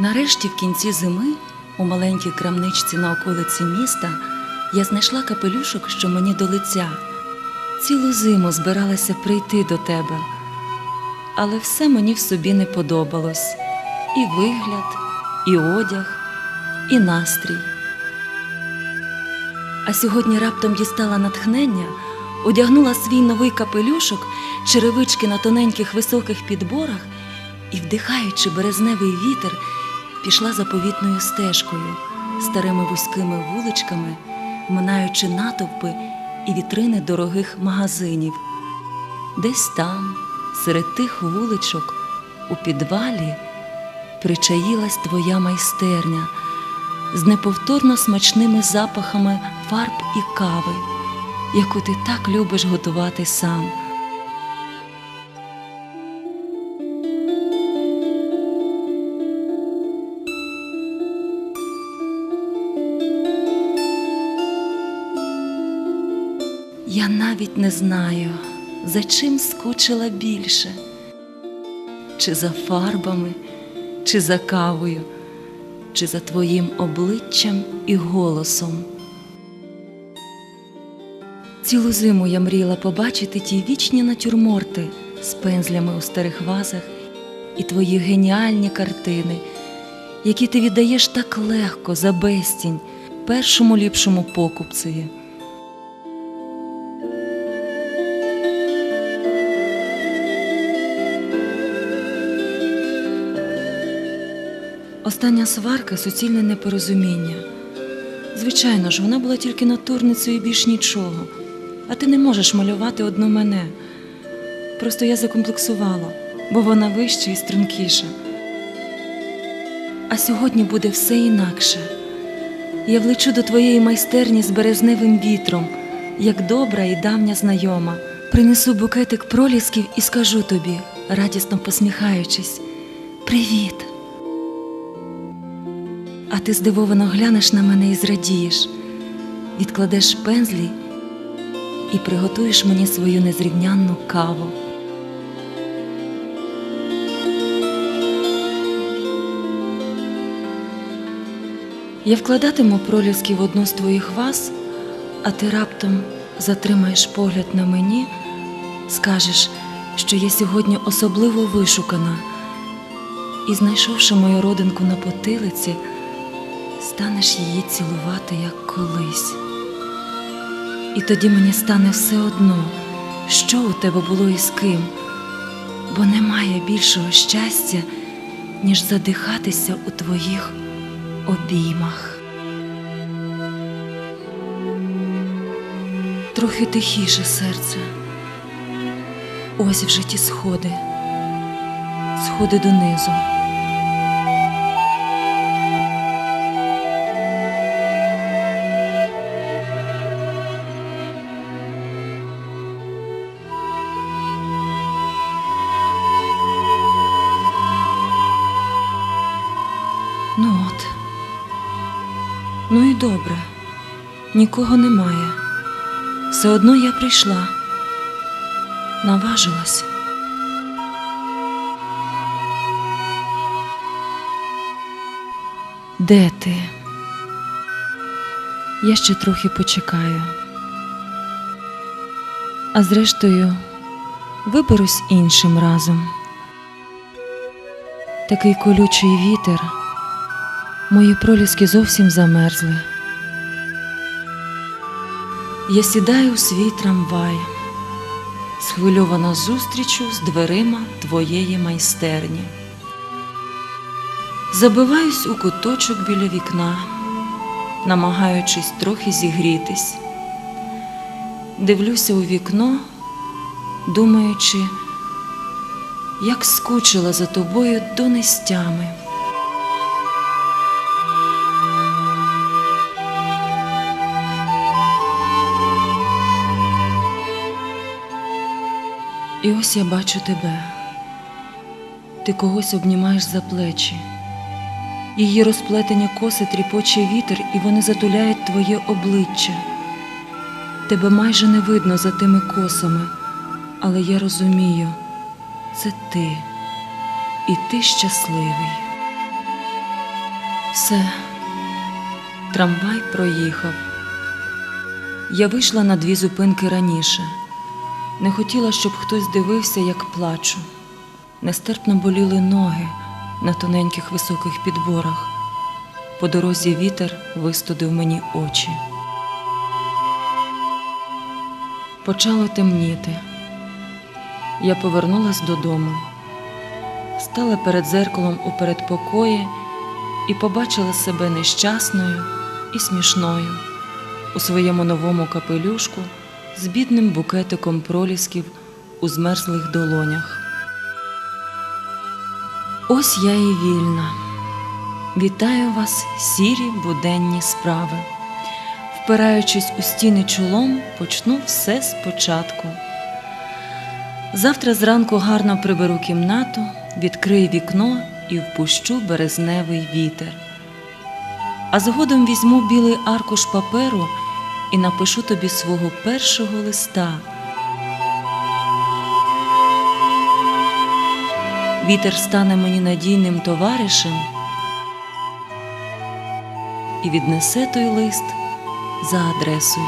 Нарешті, в кінці зими, у маленькій крамничці на околиці міста, я знайшла капелюшок, що мені до лиця. Цілу зиму збиралася прийти до тебе, але все мені в собі не подобалось і вигляд, і одяг, і настрій. А сьогодні раптом дістала натхнення, одягнула свій новий капелюшок, черевички на тоненьких високих підборах і, вдихаючи березневий вітер, пішла заповітною стежкою, старими вузькими вуличками, минаючи натовпи і вітрини дорогих магазинів. Десь там, серед тих вуличок, у підвалі, причаїлась твоя майстерня з неповторно смачними запахами фарб і кави, яку ти так любиш готувати сам. Я навіть не знаю, за чим скучила більше, чи за фарбами, чи за кавою, чи за твоїм обличчям і голосом. Цілу зиму я мріяла побачити ті вічні натюрморти з пензлями у старих вазах і твої геніальні картини, які ти віддаєш так легко за безцінь першому ліпшому покупцеві. Остання сварка суцільне непорозуміння. Звичайно ж, вона була тільки натурницею і більш нічого, а ти не можеш малювати одну мене. Просто я закомплексувала, бо вона вища і стрункіша. А сьогодні буде все інакше. Я влечу до твоєї майстерні з березневим вітром, як добра і давня знайома. Принесу букетик пролісків і скажу тобі, радісно посміхаючись: Привіт! А ти здивовано глянеш на мене і зрадієш, відкладеш пензлі і приготуєш мені свою незрівнянну каву. Я вкладатиму проліски в одну з твоїх ваз, а ти раптом затримаєш погляд на мені, скажеш, що я сьогодні особливо вишукана, і, знайшовши мою родинку на потилиці, станеш її цілувати, як колись. І тоді мені стане все одно, що у тебе було і з ким, бо немає більшого щастя, ніж задихатися у твоїх обіймах. Трохи тихіше серце. Ось вже ті сходи, сходи донизу. Ну і добре. Нікого немає. Все одно я прийшла. Наважилась. Де ти? Я ще трохи почекаю. А зрештою, виберусь іншим разом. Такий колючий вітер. Мої проліски зовсім замерзли. Я сідаю у свій трамвай, схвильована зустрічю з дверима твоєї майстерні. Забиваюсь у куточок біля вікна, намагаючись трохи зігрітись. Дивлюся у вікно, думаючи, як скучила за тобою до нестями. І ось я бачу тебе. Ти когось обнімаєш за плечі. Її розплетені коси тріпоче вітер, і вони затуляють твоє обличчя. Тебе майже не видно за тими косами, але я розумію, це ти, і ти щасливий. Все, трамвай проїхав. Я вийшла на дві зупинки раніше. Не хотіла, щоб хтось дивився, як плачу. Нестерпно боліли ноги на тоненьких високих підборах. По дорозі вітер вистудив мені очі. Почало темніти. Я повернулась додому, стала перед зеркалом у передпокої і побачила себе нещасною і смішною у своєму новому капелюшку з бідним букетиком пролісків у змерзлих долонях. Ось я і вільна. Вітаю вас, сірі буденні справи. Впираючись у стіни чолом, почну все спочатку. Завтра зранку гарно приберу кімнату, відкрию вікно і впущу березневий вітер. А згодом візьму білий аркуш паперу і напишу тобі свого першого листа. Вітер стане мені надійним товаришем і віднесе той лист за адресою.